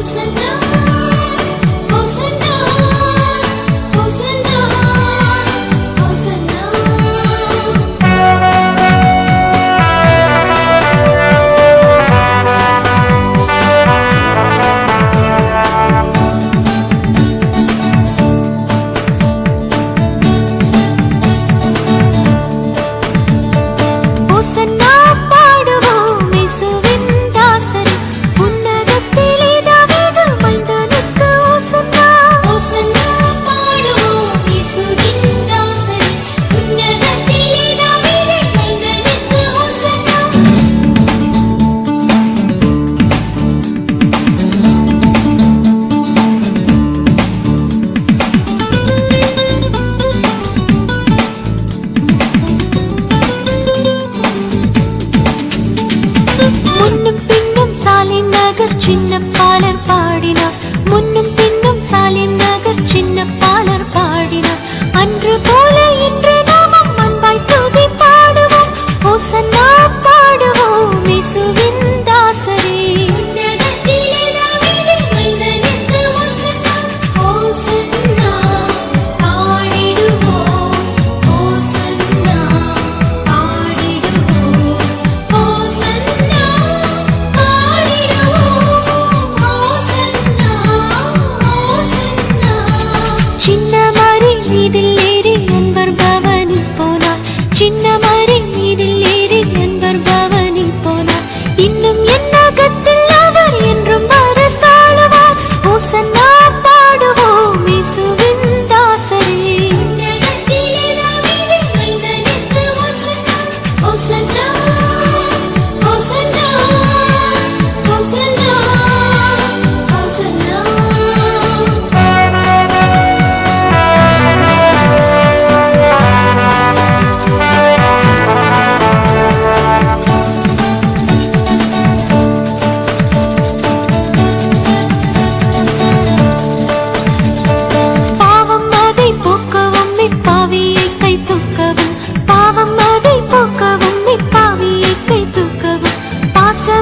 closer now சின்ன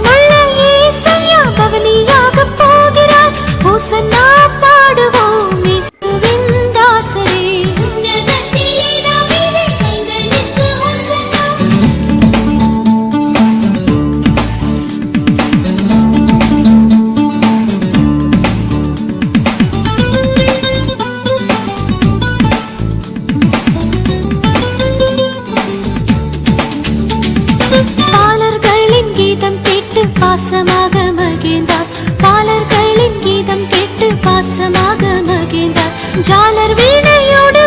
வல்லமுள்ள ஈசையா பவனியாக போகிறார். ஓசன்னா பாசமாக மகிழ்ந்தார். பாலர்களின் கீதம் கேட்டு பாசமாக மகிழ்ந்தார். ஜாலர் வீணையோடு